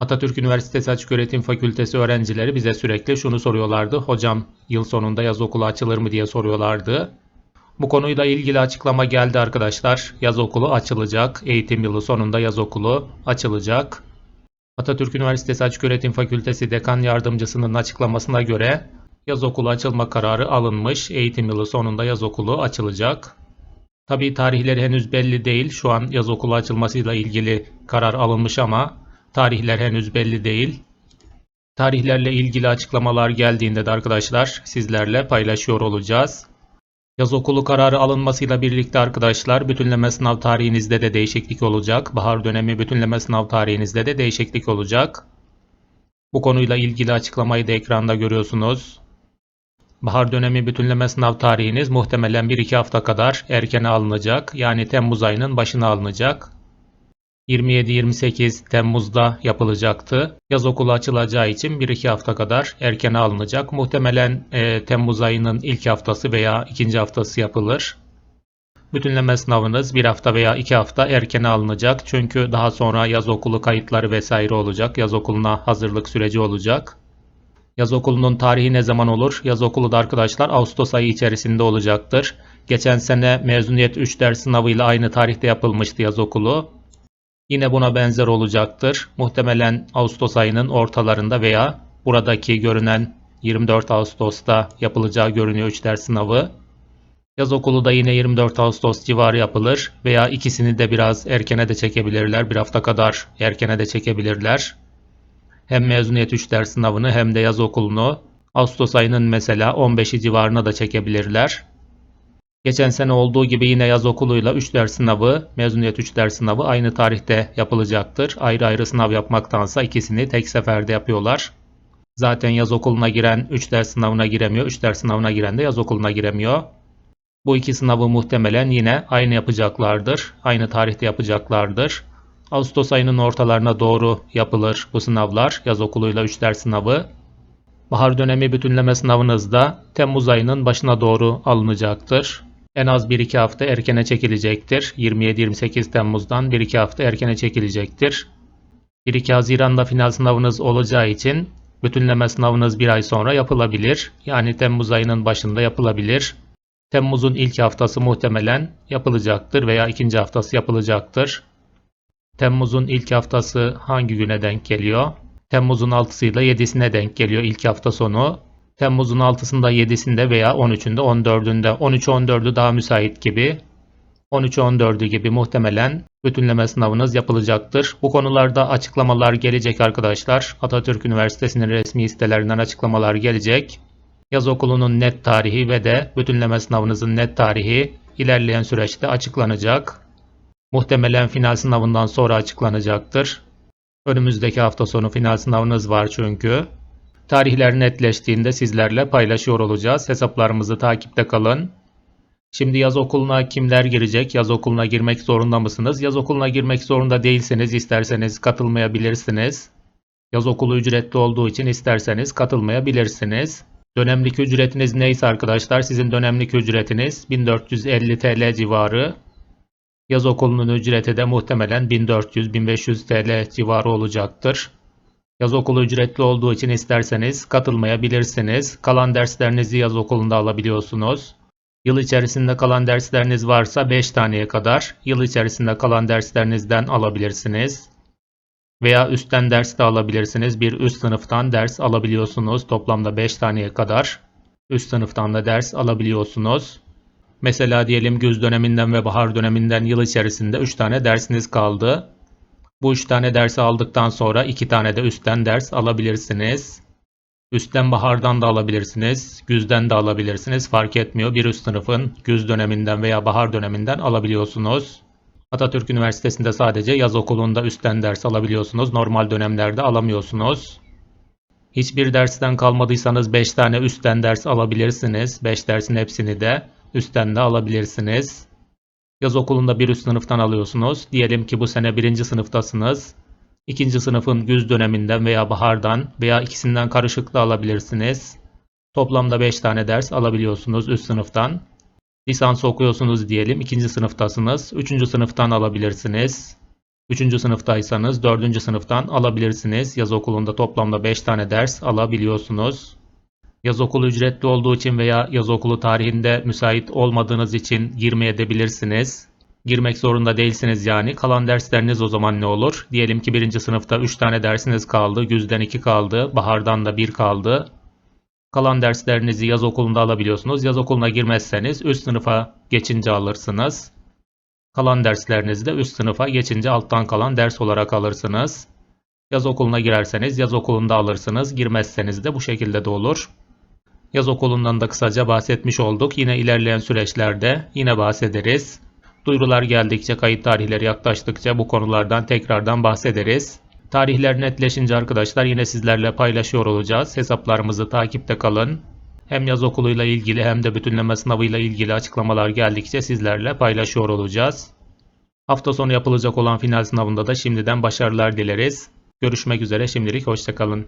Atatürk Üniversitesi Açıköğretim Fakültesi öğrencileri bize sürekli şunu soruyorlardı. Hocam yıl sonunda yaz okulu açılır mı diye soruyorlardı. Bu konuyla ilgili açıklama geldi arkadaşlar. Yaz okulu açılacak. Eğitim yılı sonunda yaz okulu açılacak. Atatürk Üniversitesi Açıköğretim Fakültesi Dekan Yardımcısının açıklamasına göre yaz okulu açılma kararı alınmış. Eğitim yılı sonunda yaz okulu açılacak. Tabii tarihleri henüz belli değil. Şu an yaz okulu açılmasıyla ilgili karar alınmış ama tarihler henüz belli değil. Tarihlerle ilgili açıklamalar geldiğinde de arkadaşlar sizlerle paylaşıyor olacağız. Yaz okulu kararı alınmasıyla birlikte arkadaşlar bütünleme sınav tarihinizde de değişiklik olacak. Bahar dönemi bütünleme sınav tarihinizde de değişiklik olacak. Bu konuyla ilgili açıklamayı da ekranda görüyorsunuz. Bahar dönemi bütünleme sınav tarihiniz muhtemelen 1-2 hafta kadar erkene alınacak. Yani Temmuz ayının başına alınacak. 27-28 Temmuz'da yapılacaktı. Yaz okulu açılacağı için 1-2 hafta kadar erkene alınacak. Muhtemelen e, Temmuz ayının ilk haftası veya ikinci haftası yapılır. Bütünleme sınavınız bir hafta veya iki hafta erkene alınacak. Çünkü daha sonra yaz okulu kayıtları vesaire olacak. Yaz okuluna hazırlık süreci olacak. Yaz okulunun tarihi ne zaman olur? Yaz okulu da arkadaşlar Ağustos ayı içerisinde olacaktır. Geçen sene mezuniyet 3 ders sınavıyla aynı tarihte yapılmıştı yaz okulu. Yine buna benzer olacaktır. Muhtemelen Ağustos ayının ortalarında veya buradaki görünen 24 Ağustos'ta yapılacağı görünüyor 3 ders sınavı. Yaz okulu da yine 24 Ağustos civarı yapılır veya ikisini de biraz erkene de çekebilirler. Bir hafta kadar erkene de çekebilirler. Hem mezuniyet 3 ders sınavını hem de yaz okulunu Ağustos ayının mesela 15'i civarına da çekebilirler. Geçen sene olduğu gibi yine yaz okuluyla 3 ders sınavı, mezuniyet 3 ders sınavı aynı tarihte yapılacaktır. Ayrı ayrı sınav yapmaktansa ikisini tek seferde yapıyorlar. Zaten yaz okuluna giren 3 ders sınavına giremiyor, 3 ders sınavına giren de yaz okuluna giremiyor. Bu iki sınavı muhtemelen yine aynı yapacaklardır. Aynı tarihte yapacaklardır. Ağustos ayının ortalarına doğru yapılır bu sınavlar. Yaz okuluyla 3 ders sınavı. Bahar dönemi bütünleme sınavınız da Temmuz ayının başına doğru alınacaktır. En az 1-2 hafta erkene çekilecektir. 27-28 Temmuz'dan 1-2 hafta erkene çekilecektir. 1-2 Haziran'da final sınavınız olacağı için bütünleme sınavınız bir ay sonra yapılabilir. Yani Temmuz ayının başında yapılabilir. Temmuz'un ilk haftası muhtemelen yapılacaktır veya ikinci haftası yapılacaktır. Temmuz'un ilk haftası hangi güne denk geliyor? Temmuz'un 6'sıyla 7'sine denk geliyor ilk hafta sonu. Temmuz'un 6'sında 7'sinde veya 13'ünde 14'ünde 13-14'ü daha müsait gibi 13-14'ü gibi muhtemelen bütünleme sınavınız yapılacaktır. Bu konularda açıklamalar gelecek arkadaşlar. Atatürk Üniversitesi'nin resmi sitelerinden açıklamalar gelecek. Yaz okulunun net tarihi ve de bütünleme sınavınızın net tarihi ilerleyen süreçte açıklanacak. Muhtemelen final sınavından sonra açıklanacaktır. Önümüzdeki hafta sonu final sınavınız var çünkü. Tarihler netleştiğinde sizlerle paylaşıyor olacağız. Hesaplarımızı takipte kalın. Şimdi yaz okuluna kimler girecek? Yaz okuluna girmek zorunda mısınız? Yaz okuluna girmek zorunda değilseniz isterseniz katılmayabilirsiniz. Yaz okulu ücretli olduğu için isterseniz katılmayabilirsiniz. Dönemlik ücretiniz neyse arkadaşlar sizin dönemlik ücretiniz 1450 TL civarı. Yaz okulunun ücreti de muhtemelen 1400-1500 TL civarı olacaktır. Yaz okulu ücretli olduğu için isterseniz katılmayabilirsiniz. Kalan derslerinizi yaz okulunda alabiliyorsunuz. Yıl içerisinde kalan dersleriniz varsa 5 taneye kadar yıl içerisinde kalan derslerinizden alabilirsiniz. Veya üstten ders de alabilirsiniz. Bir üst sınıftan ders alabiliyorsunuz. Toplamda 5 taneye kadar üst sınıftan da ders alabiliyorsunuz. Mesela diyelim güz döneminden ve bahar döneminden yıl içerisinde 3 tane dersiniz kaldı. Bu 3 tane dersi aldıktan sonra 2 tane de üstten ders alabilirsiniz. Üstten bahardan da alabilirsiniz, güzden de alabilirsiniz. Fark etmiyor. Bir üst sınıfın güz döneminden veya bahar döneminden alabiliyorsunuz. Atatürk Üniversitesi'nde sadece yaz okulunda üstten ders alabiliyorsunuz. Normal dönemlerde alamıyorsunuz. Hiçbir dersten kalmadıysanız 5 tane üstten ders alabilirsiniz. 5 dersin hepsini de üstten de alabilirsiniz. Yaz okulunda bir üst sınıftan alıyorsunuz. Diyelim ki bu sene birinci sınıftasınız. İkinci sınıfın güz döneminden veya bahardan veya ikisinden karışık da alabilirsiniz. Toplamda 5 tane ders alabiliyorsunuz üst sınıftan. Lisans okuyorsunuz diyelim. ikinci sınıftasınız. Üçüncü sınıftan alabilirsiniz. 3. sınıftaysanız 4. sınıftan alabilirsiniz. Yaz okulunda toplamda 5 tane ders alabiliyorsunuz. Yaz okulu ücretli olduğu için veya yaz okulu tarihinde müsait olmadığınız için girmeyebilirsiniz. Girmek zorunda değilsiniz yani. Kalan dersleriniz o zaman ne olur? Diyelim ki 1. sınıfta 3 tane dersiniz kaldı. Güzden 2 kaldı. Bahardan da 1 kaldı. Kalan derslerinizi yaz okulunda alabiliyorsunuz. Yaz okuluna girmezseniz üst sınıfa geçince alırsınız. Kalan derslerinizi de üst sınıfa geçince alttan kalan ders olarak alırsınız. Yaz okuluna girerseniz yaz okulunda alırsınız. Girmezseniz de bu şekilde de olur. Yaz okulundan da kısaca bahsetmiş olduk. Yine ilerleyen süreçlerde yine bahsederiz. Duyurular geldikçe, kayıt tarihleri yaklaştıkça bu konulardan tekrardan bahsederiz. Tarihler netleşince arkadaşlar yine sizlerle paylaşıyor olacağız. Hesaplarımızı takipte kalın. Hem yaz okuluyla ilgili hem de bütünleme sınavıyla ilgili açıklamalar geldikçe sizlerle paylaşıyor olacağız. Hafta sonu yapılacak olan final sınavında da şimdiden başarılar dileriz. Görüşmek üzere şimdilik hoşçakalın.